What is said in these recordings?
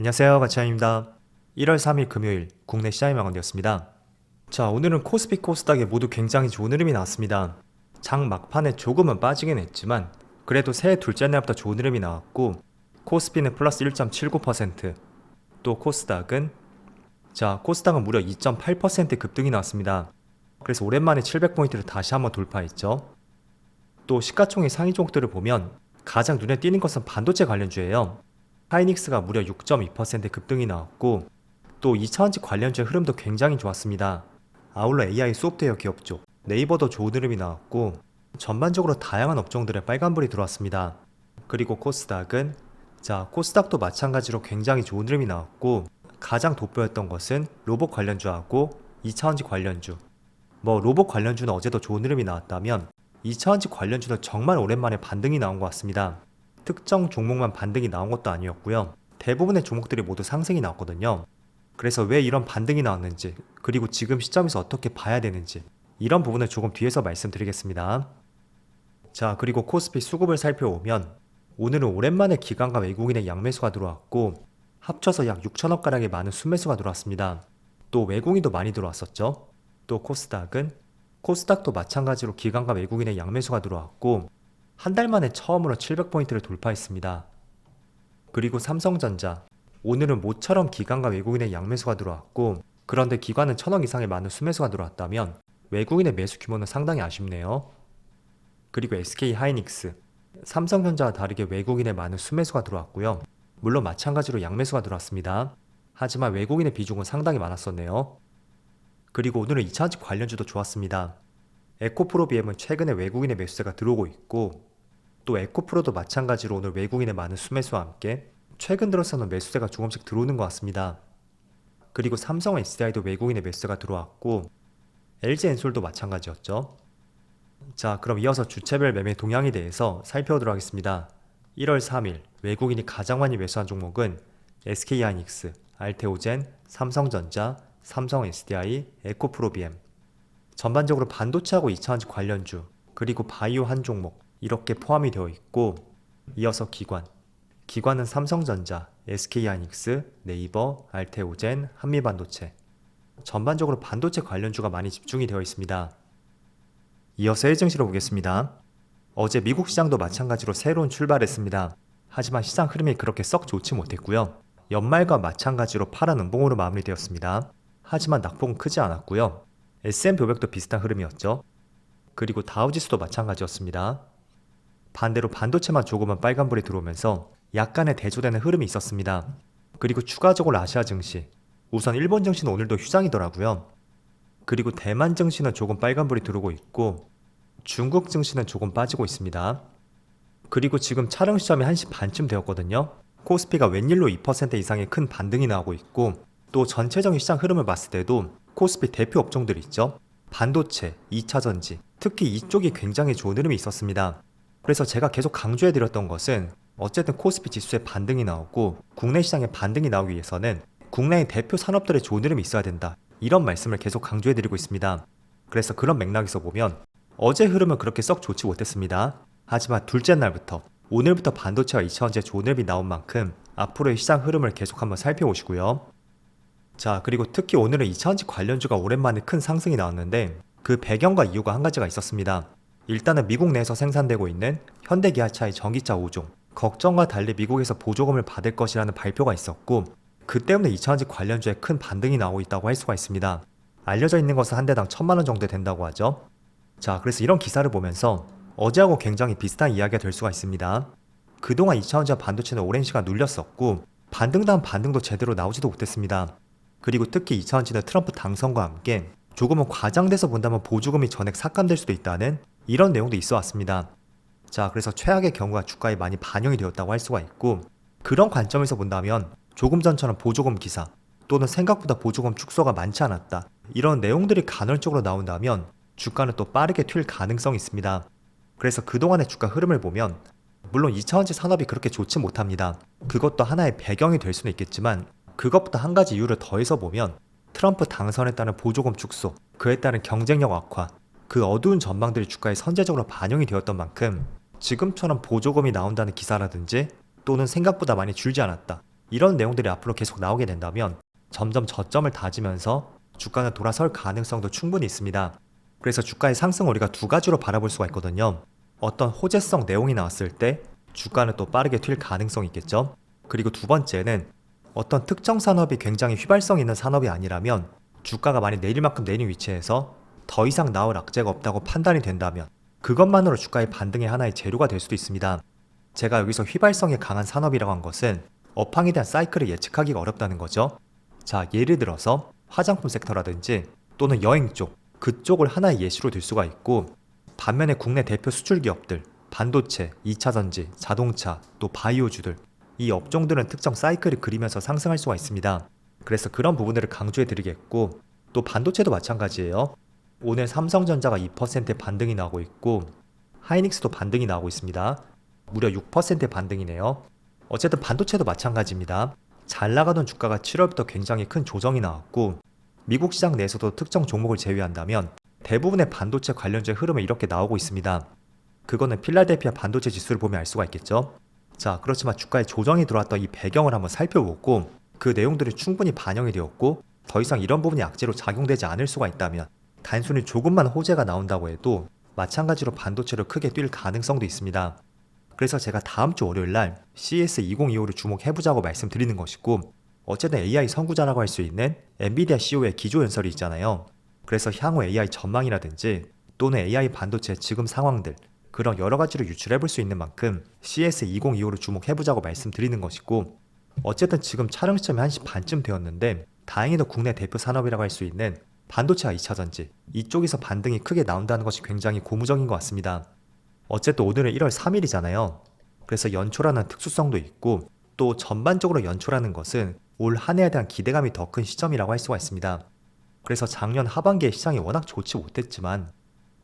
안녕하세요. 가치아입니다. 1월 3일 금요일 국내 시장이 마감되었습니다. 자, 오늘은 코스피 코스닥에 모두 굉장히 좋은 흐름이 나왔습니다. 장 막판에 조금은 빠지긴 했지만 그래도 새해 둘째 날부터 좋은 흐름이 나왔고 코스피는 플러스 1.79%, 또 코스닥은 자, 코스닥은 무려 2.8% 급등이 나왔습니다. 그래서 오랜만에 700포인트를 다시 한번 돌파했죠. 또 시가총액 상위 종목들을 보면 가장 눈에 띄는 것은 반도체 관련주예요. 하이닉스가 무려 6.2% 급등이 나왔고 또 2차원지 관련주의 흐름도 굉장히 좋았습니다. 아울러 AI 소프트웨어 기업 쪽 네이버도 좋은 흐름이 나왔고 전반적으로 다양한 업종들에 빨간불이 들어왔습니다. 그리고 코스닥은 자 코스닥도 마찬가지로 굉장히 좋은 흐름이 나왔고 가장 돋보였던 것은 로봇 관련주하고 2차원지 관련주 뭐 로봇 관련주는 어제도 좋은 흐름이 나왔다면 2차원지 관련주는 정말 오랜만에 반등이 나온 것 같습니다. 특정 종목만 반등이 나온 것도 아니었고요. 대부분의 종목들이 모두 상승이 나왔거든요. 그래서 왜 이런 반등이 나왔는지, 그리고 지금 시점에서 어떻게 봐야 되는지, 이런 부분을 조금 뒤에서 말씀드리겠습니다. 자, 그리고 코스피 수급을 살펴보면, 오늘은 오랜만에 기관과 외국인의 양매수가 들어왔고, 합쳐서 약 6천억 가량의 많은 순매수가 들어왔습니다. 또 외국인도 많이 들어왔었죠. 또 코스닥은 코스닥도 마찬가지로 기관과 외국인의 양매수가 들어왔고, 한 달 만에 처음으로 700포인트를 돌파했습니다. 그리고 삼성전자. 오늘은 모처럼 기관과 외국인의 양매수가 들어왔고, 그런데 기관은 천억 이상의 많은 수매수가 들어왔다면, 외국인의 매수 규모는 상당히 아쉽네요. 그리고 SK 하이닉스. 삼성전자와 다르게 외국인의 많은 수매수가 들어왔고요. 물론 마찬가지로 양매수가 들어왔습니다. 하지만 외국인의 비중은 상당히 많았었네요. 그리고 오늘은 2차원지 관련주도 좋았습니다. 에코프로비엠은 최근에 외국인의 매수세가 들어오고 있고 또 에코프로도 마찬가지로 오늘 외국인의 많은 수매수와 함께 최근 들어서는 매수세가 조금씩 들어오는 것 같습니다. 그리고 삼성 SDI도 외국인의 매수세가 들어왔고 LG 엔솔도 마찬가지였죠. 자, 그럼 이어서 주체별 매매 동향에 대해서 살펴보도록 하겠습니다. 1월 3일 외국인이 가장 많이 매수한 종목은 SK하이닉스, 알테오젠, 삼성전자, 삼성 SDI, 에코프로비엠. 전반적으로 반도체하고 2차원지 관련주, 그리고 바이오 한 종목 이렇게 포함이 되어 있고 이어서 기관. 기관은 삼성전자, SK하이닉스, 네이버, 알테오젠, 한미반도체. 전반적으로 반도체 관련주가 많이 집중이 되어 있습니다. 이어서 해증시로 보겠습니다. 어제 미국 시장도 마찬가지로 새로운 출발했습니다. 하지만 시장 흐름이 그렇게 썩 좋지 못했고요. 연말과 마찬가지로 파란 음봉으로 마무리되었습니다. 하지만 낙폭은 크지 않았고요. S&P 500도 비슷한 흐름이었죠. 그리고 다우지수도 마찬가지였습니다. 반대로 반도체만 조금은 빨간불이 들어오면서 약간의 대조되는 흐름이 있었습니다. 그리고 추가적으로 아시아 증시, 우선 일본 증시는 오늘도 휴장이더라고요. 그리고 대만 증시는 조금 빨간불이 들어오고 있고 중국 증시는 조금 빠지고 있습니다. 그리고 지금 촬영 시점이 1시 반쯤 되었거든요. 코스피가 웬일로 2% 이상의 큰 반등이 나오고 있고 또 전체적인 시장 흐름을 봤을 때도 코스피 대표 업종들 있죠. 반도체, 2차전지, 특히 이쪽이 굉장히 좋은 흐름이 있었습니다. 그래서 제가 계속 강조해드렸던 것은 어쨌든 코스피 지수의 반등이 나오고 국내 시장의 반등이 나오기 위해서는 국내의 대표 산업들의 좋은 흐름이 있어야 된다. 이런 말씀을 계속 강조해드리고 있습니다. 그래서 그런 맥락에서 보면 어제 흐름은 그렇게 썩 좋지 못했습니다. 하지만 둘째 날부터 오늘부터 반도체와 2차원지의 좋은 흐름이 나온 만큼 앞으로의 시장 흐름을 계속 한번 살펴보시고요. 자, 그리고 특히 오늘은 2차원지 관련주가 오랜만에 큰 상승이 나왔는데 그 배경과 이유가 한 가지가 있었습니다. 일단은 미국 내에서 생산되고 있는 현대 기아차의 전기차 5종, 걱정과 달리 미국에서 보조금을 받을 것이라는 발표가 있었고 그 때문에 2차원지 관련주에 큰 반등이 나오고 있다고 할 수가 있습니다. 알려져 있는 것은 한 대당 천만 원 정도 된다고 하죠. 자, 그래서 이런 기사를 보면서 어제하고 굉장히 비슷한 이야기가 될 수가 있습니다. 그동안 2차원지와 반도체는 오랜 시간 눌렸었고 반등 다음 반등도 제대로 나오지도 못했습니다. 그리고 특히 2차원지는 트럼프 당선과 함께 조금은 과장돼서 본다면 보조금이 전액 삭감될 수도 있다는 이런 내용도 있어 왔습니다. 자, 그래서 최악의 경우가 주가에 많이 반영이 되었다고 할 수가 있고 그런 관점에서 본다면 조금 전처럼 보조금 기사 또는 생각보다 보조금 축소가 많지 않았다. 이런 내용들이 간헐적으로 나온다면 주가는 또 빠르게 튈 가능성이 있습니다. 그래서 그동안의 주가 흐름을 보면 물론 2차원지 산업이 그렇게 좋지 못합니다. 그것도 하나의 배경이 될 수는 있겠지만 그것보다 한 가지 이유를 더해서 보면 트럼프 당선에 따른 보조금 축소, 그에 따른 경쟁력 악화, 그 어두운 전망들이 주가에 선제적으로 반영이 되었던 만큼 지금처럼 보조금이 나온다는 기사라든지 또는 생각보다 많이 줄지 않았다. 이런 내용들이 앞으로 계속 나오게 된다면 점점 저점을 다지면서 주가는 돌아설 가능성도 충분히 있습니다. 그래서 주가의 상승 우리가 두 가지로 바라볼 수가 있거든요. 어떤 호재성 내용이 나왔을 때 주가는 또 빠르게 튈 가능성이 있겠죠. 그리고 두 번째는 어떤 특정 산업이 굉장히 휘발성 있는 산업이 아니라면 주가가 많이 내릴 만큼 내린 위치에서 더 이상 나올 악재가 없다고 판단이 된다면 그것만으로 주가의 반등의 하나의 재료가 될 수도 있습니다. 제가 여기서 휘발성이 강한 산업이라고 한 것은 업황에 대한 사이클을 예측하기가 어렵다는 거죠. 자, 예를 들어서 화장품 섹터라든지 또는 여행 쪽, 그쪽을 하나의 예시로 들 수가 있고 반면에 국내 대표 수출 기업들, 반도체, 2차 전지, 자동차, 또 바이오주들 이 업종들은 특정 사이클을 그리면서 상승할 수가 있습니다. 그래서 그런 부분들을 강조해 드리겠고 또 반도체도 마찬가지예요. 오늘 삼성전자가 2%의 반등이 나오고 있고 하이닉스도 반등이 나오고 있습니다. 무려 6%의 반등이네요. 어쨌든 반도체도 마찬가지입니다. 잘 나가던 주가가 7월부터 굉장히 큰 조정이 나왔고 미국 시장 내에서도 특정 종목을 제외한다면 대부분의 반도체 관련주의 흐름은 이렇게 나오고 있습니다. 그거는 필라델피아 반도체 지수를 보면 알 수가 있겠죠. 자, 그렇지만 주가에 조정이 들어왔던 이 배경을 한번 살펴보고 그 내용들이 충분히 반영이 되었고 더 이상 이런 부분이 악재로 작용되지 않을 수가 있다면 단순히 조금만 호재가 나온다고 해도 마찬가지로 반도체로 크게 뛸 가능성도 있습니다. 그래서 제가 다음 주 월요일 날 CS 2025를 주목해보자고 말씀드리는 것이고 어쨌든 AI 선구자라고 할 수 있는 엔비디아 CEO의 기조 연설이 있잖아요. 그래서 향후 AI 전망이라든지 또는 AI 반도체 지금 상황들 그런 여러 가지를 유출해 볼 수 있는 만큼 CS 2025를 주목해 보자고 말씀드리는 것이고 어쨌든 지금 촬영 시점이 1시 반쯤 되었는데 다행히도 국내 대표 산업이라고 할 수 있는 반도체와 2차 전지 이쪽에서 반등이 크게 나온다는 것이 굉장히 고무적인 것 같습니다. 어쨌든 오늘은 1월 3일이잖아요. 그래서 연초라는 특수성도 있고 또 전반적으로 연초라는 것은 올 한 해에 대한 기대감이 더 큰 시점이라고 할 수가 있습니다. 그래서 작년 하반기에 시장이 워낙 좋지 못했지만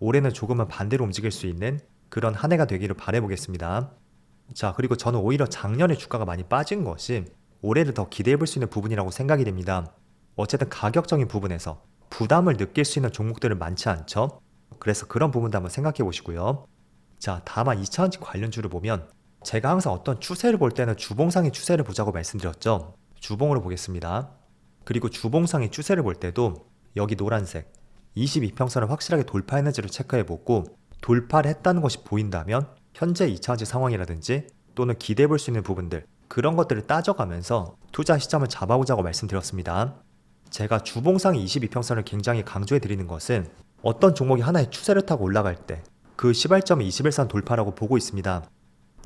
올해는 조금은 반대로 움직일 수 있는 그런 한 해가 되기를 바라보겠습니다. 자, 그리고 저는 오히려 작년에 주가가 많이 빠진 것이 올해를 더 기대해 볼 수 있는 부분이라고 생각이 됩니다. 어쨌든 가격적인 부분에서 부담을 느낄 수 있는 종목들은 많지 않죠. 그래서 그런 부분도 한번 생각해 보시고요. 자, 다만 2차원지 관련주를 보면 제가 항상 어떤 추세를 볼 때는 주봉상의 추세를 보자고 말씀드렸죠. 주봉으로 보겠습니다. 그리고 주봉상의 추세를 볼 때도 여기 노란색 22평선을 확실하게 돌파했는지를 체크해 보고 돌파를 했다는 것이 보인다면 현재 2차원지 상황이라든지 또는 기대해 볼 수 있는 부분들 그런 것들을 따져가면서 투자 시점을 잡아보자고 말씀드렸습니다. 제가 주봉상 22평선을 굉장히 강조해 드리는 것은 어떤 종목이 하나의 추세를 타고 올라갈 때 그 시발점이 21선 돌파라고 보고 있습니다.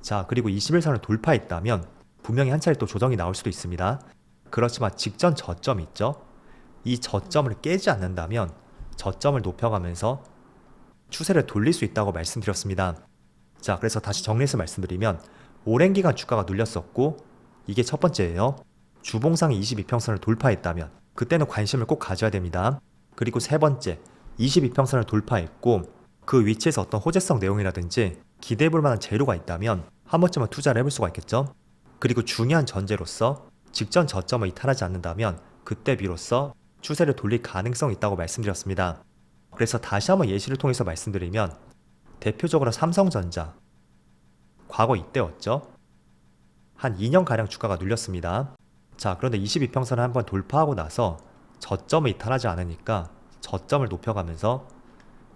자, 그리고 21선을 돌파했다면 분명히 한 차례 또 조정이 나올 수도 있습니다. 그렇지만 직전 저점 있죠? 이 저점을 깨지 않는다면 저점을 높여가면서 추세를 돌릴 수 있다고 말씀드렸습니다. 자, 그래서 다시 정리해서 말씀드리면 오랜 기간 주가가 눌렸었고 이게 첫 번째예요. 주봉상이 22평선을 돌파했다면 그때는 관심을 꼭 가져야 됩니다. 그리고 세 번째, 22평선을 돌파했고 그 위치에서 어떤 호재성 내용이라든지 기대해 볼 만한 재료가 있다면 한 번쯤은 투자를 해볼 수가 있겠죠. 그리고 중요한 전제로서 직전 저점을 이탈하지 않는다면 그때 비로소 추세를 돌릴 가능성이 있다고 말씀드렸습니다. 그래서 다시 한번 예시를 통해서 말씀드리면 대표적으로 삼성전자 과거 이때였죠. 한 2년가량 주가가 눌렸습니다. 자, 그런데 22평선을 한번 돌파하고 나서 저점을 이탈하지 않으니까 저점을 높여가면서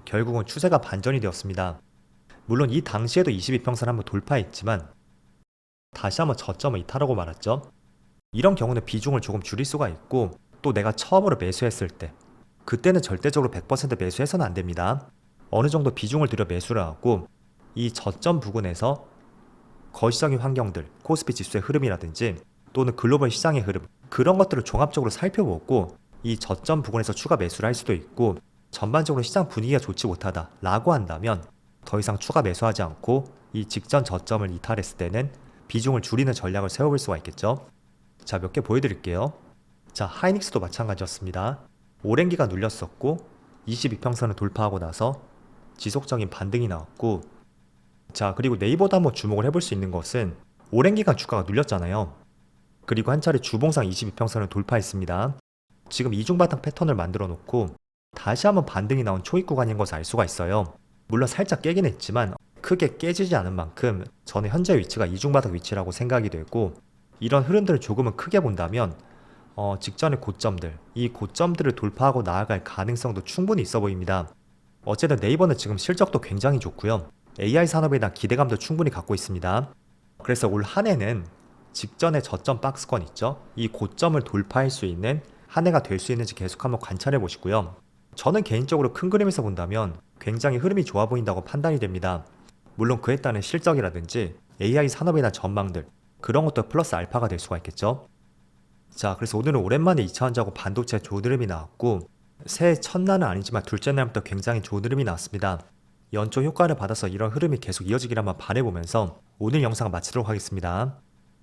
결국은 추세가 반전이 되었습니다. 물론 이 당시에도 22평선 한번 돌파했지만 다시 한번 저점을 이탈하고 말았죠. 이런 경우는 비중을 조금 줄일 수가 있고 또 내가 처음으로 매수했을 때 그때는 절대적으로 100% 매수해서는 안 됩니다. 어느 정도 비중을 들여 매수를 하고 이 저점 부근에서 거시적인 환경들, 코스피 지수의 흐름이라든지 또는 글로벌 시장의 흐름 그런 것들을 종합적으로 살펴보고 이 저점 부근에서 추가 매수를 할 수도 있고 전반적으로 시장 분위기가 좋지 못하다 라고 한다면 더 이상 추가 매수하지 않고 이 직전 저점을 이탈했을 때는 비중을 줄이는 전략을 세워볼 수가 있겠죠. 자, 몇 개 보여드릴게요. 자, 하이닉스도 마찬가지였습니다. 오랜 기간 눌렸었고 22평선을 돌파하고 나서 지속적인 반등이 나왔고 자, 그리고 네이버도 한번 주목을 해볼 수 있는 것은 오랜 기간 주가가 눌렸잖아요. 그리고 한 차례 주봉상 22평선을 돌파했습니다. 지금 이중바탕 패턴을 만들어 놓고 다시 한번 반등이 나온 초입 구간인 것을 알 수가 있어요. 물론 살짝 깨긴 했지만 크게 깨지지 않은 만큼 저는 현재 위치가 이중바닥 위치라고 생각이 되고 이런 흐름들을 조금은 크게 본다면 어, 직전의 고점들, 이 고점들을 돌파하고 나아갈 가능성도 충분히 있어 보입니다. 어쨌든 네이버는 지금 실적도 굉장히 좋고요. AI 산업에 대한 기대감도 충분히 갖고 있습니다. 그래서 올 한 해는 직전의 저점 박스권 있죠? 이 고점을 돌파할 수 있는 한 해가 될 수 있는지 계속 한번 관찰해 보시고요. 저는 개인적으로 큰 그림에서 본다면 굉장히 흐름이 좋아 보인다고 판단이 됩니다. 물론 그에 따른 실적이라든지 AI 대한 전망들 그런 것도 플러스 알파가 될 수가 있겠죠. 자, 그래서 오늘은 오랜만에 2차 원자고 반도체 좋은 흐름이 나왔고 새해 첫날은 아니지만 둘째 날부터 굉장히 좋은 흐름이 나왔습니다. 연초 효과를 받아서 이런 흐름이 계속 이어지길 한번 바라보면서 오늘 영상 마치도록 하겠습니다.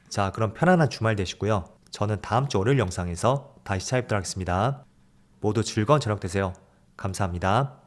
자, 그럼 편안한 주말 되시고요. 저는 다음 주 월요일 영상에서 다시 찾아뵙도록 하겠습니다. 모두 즐거운 저녁 되세요. 감사합니다.